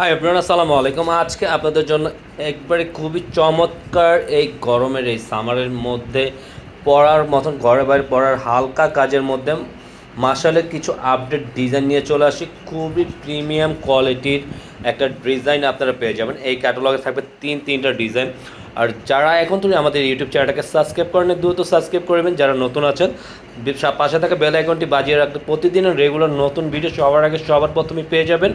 High আপনারা আসসালামু আলাইকুম। আজকে আপনাদের জন্য একবারে খুবই চমৎকার এই গরমের, এই সামারের মধ্যে পড়ার মতন, ঘরে বাইরে পড়ার হালকা কাজের মধ্যে মার্শালের কিছু আপডেট ডিজাইন নিয়ে চলে আসি। খুবই প্রিমিয়াম কোয়ালিটির একটা ডিজাইন আপনারা পেয়ে যাবেন। এই ক্যাটালগে থাকবে তিন, তিনটা ডিজাইন আর যারা এখন তুমি আমাদের ইউটিউব চ্যানেলটাকে সাবস্ক্রাইব করেন দ্রুত সাবস্ক্রাইব করবেন যারা নতুন আছেন, পাশে থাকা বেল আইকনটি বাজিয়ে রাখতে প্রতিদিনের রেগুলার নতুন ভিডিও সবার আগে সবার প্রথমে পেয়ে যাবেন।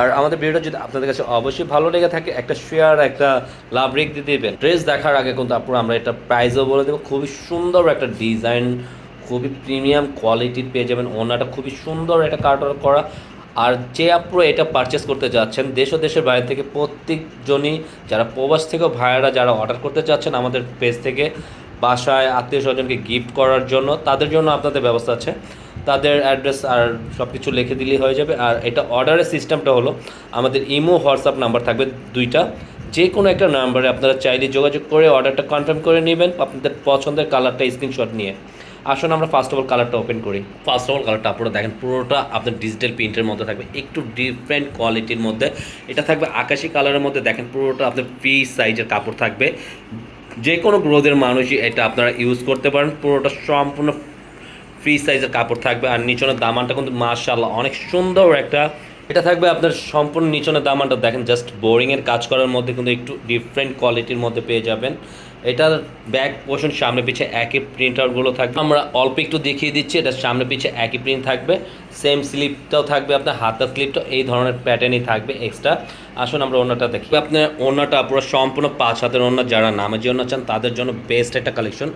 আর আমাদের ভিডিওটা যদি আপনাদের কাছে অবশ্যই ভালো লেগে থাকে, একটা শেয়ার একটা লাভ রেক দিয়ে দেবেন। ড্রেস দেখার আগে কিন্তু আপনার আমরা এটা প্রাইজও বলে দেবো। খুবই সুন্দর একটা ডিজাইন খুবই প্রিমিয়াম কোয়ালিটির পেয়ে যাবেন। ওনাটা খুবই সুন্দর একটা কার্টর করা। আর যে আপনারা এটা পারচেস করতে যাচ্ছেন, দেশ ও দেশের বাইরে থেকে প্রত্যেকজনই, যারা প্রবাস থেকেও ভাইয়েরা যারা অর্ডার করতে চাচ্ছেন আমাদের পেজ থেকে, বাসায় আত্মীয় স্বজনকে গিফট করার জন্য, তাদের জন্য আপনাদের ব্যবস্থা আছে। তাদের অ্যাড্রেস আর সব কিছু লিখে দিলেই হয়ে যাবে। আর এটা অর্ডারের সিস্টেমটা হলো, আমাদের ইমো, হোয়াটসঅ্যাপ নাম্বার থাকবে দুইটা। যে কোনো একটা নাম্বারে আপনারা চাইলে যোগাযোগ করে অর্ডারটা কনফার্ম করে নেবেন আপনাদের পছন্দের কালারটা স্ক্রিনশট নিয়ে। আসুন আমরা ফার্স্ট অফ অল কালারটা ওপেন করি। ফার্স্ট অফ অল কালারটা আপনারা দেখেন, পুরোটা আপনার ডিজিটাল প্রিন্টের মধ্যে থাকবে। একটু ডিফারেন্ট কোয়ালিটির মধ্যে। এটা থাকবে আকাশি কালারের মধ্যে। দেখেন পুরোটা আপনার ফ্রি সাইজের কাপড় থাকবে। যে কোনো গ্রোদের মানুষই এটা আপনারা ইউজ করতে পারেন। পুরোটা সম্পূর্ণ ফ্রি সাইজের কাপড় থাকবে আর নিচনের দামানটা কিন্তু মাশাআল্লাহ অনেক সুন্দর একটা। এটা থাকবে আপনার সম্পূর্ণ নিচনের দামানটা। দেখেন জাস্ট বোরিংয়ের কাজ করার মধ্যে কিন্তু একটু ডিফারেন্ট কোয়ালিটির মধ্যে পেয়ে যাবেন। এটার ব্যাক পোর্শন সামনে পিছে একই প্রিন্টারগুলো থাকবে। আমরা অল্প একটু দেখিয়ে দিচ্ছি, এটা সামনে পিছে একই প্রিন্ট থাকবে। সেম স্লিপটাও থাকবে আপনার, হাতের স্লিপটাও এই ধরনের প্যাটার্নই থাকবে এক্সট্রা আসুন, আমরা ওনাটা দেখি। আপনার ওনাটা পুরো সম্পূর্ণ পাঁচ হাতের ওনা যারা নামের জন্য চান, তাদের জন্য বেস্ট একটা কালেকশন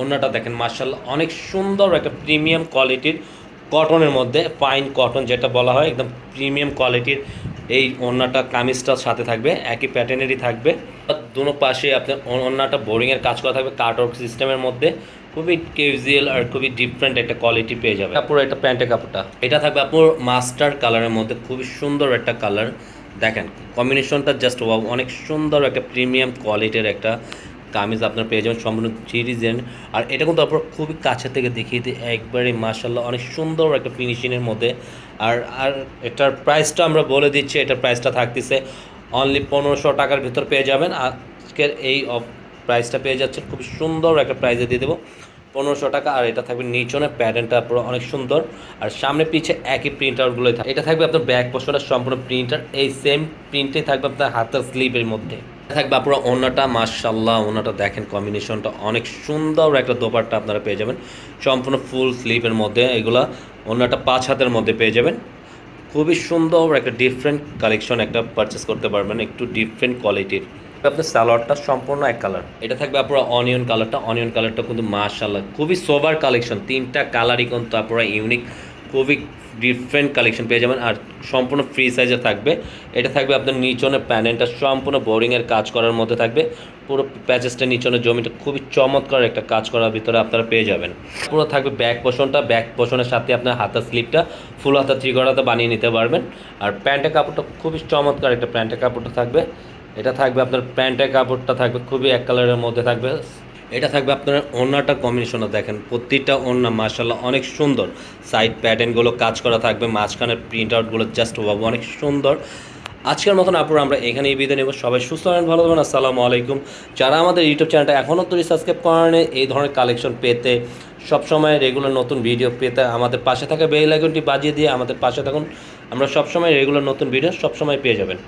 ওনাটা দেখেন মার্শাল্লাহ অনেক সুন্দর একটা প্রিমিয়াম কোয়ালিটির কটনের মধ্যে ফাইন কটন যেটা বলা হয় একদম প্রিমিয়াম কোয়ালিটির এই ওড়নাটা কামিজটার সাথে থাকবে একই প্যাটার্নেরই থাকবে। দুনো পাশে আপনার ওড়নাটা বোরিংয়ের কাজ করা থাকবে কাটওয়ার্ক সিস্টেমের মধ্যে। খুবই ক্যাজুয়াল আর খুবই ডিফারেন্ট একটা কোয়ালিটি পেয়ে যাবে পুরো এটা প্যান্টের কাপড়টা। এটা থাকবে আপনার মাস্টার কালারের মধ্যে খুবই সুন্দর একটা কালার দেখেন কম্বিনেশনটা জাস্ট অনেক সুন্দর একটা প্রিমিয়াম কোয়ালিটির একটা কামিজ আপনার পেয়ে যাবেন সম্পূর্ণ ডিজাইন আর এটা কিন্তু আপনার খুবই কাছে থেকে দেখিয়ে দিই, একবারে মার্শাল্লাহ অনেক সুন্দর একটা ফিনিশিংয়ের মধ্যে। আর আর এটার প্রাইসটা আমরা বলে দিচ্ছি এটার প্রাইসটা থাকতেছে অনলি পনেরোশো টাকার ভিতর পেয়ে যাবেন। আজকের এই প্রাইসটা পেয়ে যাচ্ছেন খুব সুন্দর একটা প্রাইসে দিয়ে দেবো। পনেরোশো টাকা, আর এটা থাকবে নিচনে প্যাটার্নটা পুরো অনেক সুন্দর। আর সামনে পিছে একই প্রিন্টারগুলোই থাকে এটা থাকবে আপনার ব্যাক পোর্শনটা সম্পূর্ণ প্রিন্টার এই সেম প্রিন্টেই থাকবে আপনার হাতের স্লিপের মধ্যে। থাকবে আপনারা ওনাটা মার্শাল্লাহ ওনাটা দেখেন কম্বিনেশনটা অনেক সুন্দর একটা দোপারটা আপনারা পেয়ে যাবেন। সম্পূর্ণ ফুল স্লিপের মধ্যে এগুলা ওনাটা পাঁচ হাতের মধ্যে পেয়ে যাবেন। খুবই সুন্দর একটা ডিফারেন্ট কালেকশন একটা পারচেস করতে পারবেন, একটু ডিফারেন্ট কোয়ালিটির আপনার সালোয়ারটা সম্পূর্ণ এক কালার এটা থাকবে আপনার অনিয়ন কালারটা অনিয়ন কালারটা কিন্তু মাশাল্লাহ খুবই সোবার কালেকশন তিনটা কালারই কিন্তু আপনারা ইউনিক খুবই ডিফারেন্ট কালেকশন পেয়ে যাবেন আর সম্পূর্ণ ফ্রি সাইজে থাকবে। এটা থাকবে আপনার নিচনের প্যানেলটা সম্পূর্ণ বোরিংয়ের কাজ করার মধ্যে থাকবে। পুরো প্যাচেসটা নিচনের জমিটা খুবই চমৎকার একটা কাজ করার ভিতরে আপনারা পেয়ে যাবেন। পুরো থাকবে ব্যাক পোষণটা ব্যাক পোষণের সাথে আপনার হাতার স্লিপটা ফুল হাতা ত্রিগড়াতে বানিয়ে নিতে পারবেন। আর প্যান্টের কাপড়টা খুবই চমৎকার একটা প্যান্টের কাপড়টা থাকবে। এটা থাকবে আপনার প্যান্টের কাপড়টা থাকবে, খুবই এক কালারের মধ্যে থাকবে। এটা থাকবে আপনার ওড়নাটা কম্বিনেশনও দেখেন, প্রতিটা ওড়না মার্শাল্লাহ অনেক সুন্দর। সাইড প্যাটার্নগুলো কাজ করা থাকবে, মাঝখানের প্রিন্ট আউটগুলো জাস্ট বাবু অনেক সুন্দর। আজকের মতন আপুর, আমরা এখানেই বিদায় নেব। সবাই সুস্থ থাকেন ভালো থাকবেন, আসসালামু আলাইকুম। যারা আমাদের ইউটিউব চ্যানেলটা এখনও তৈরি সাবস্ক্রাইব করেন এই ধরনের কালেকশন পেতে সবসময় রেগুলার নতুন ভিডিও পেতে আমাদের পাশে থাকা বেল আইকনটি বাজিয়ে দিয়ে আমাদের পাশে থাকুন। আমরা সবসময় রেগুলার নতুন ভিডিও সবসময় পেয়ে যাবেন।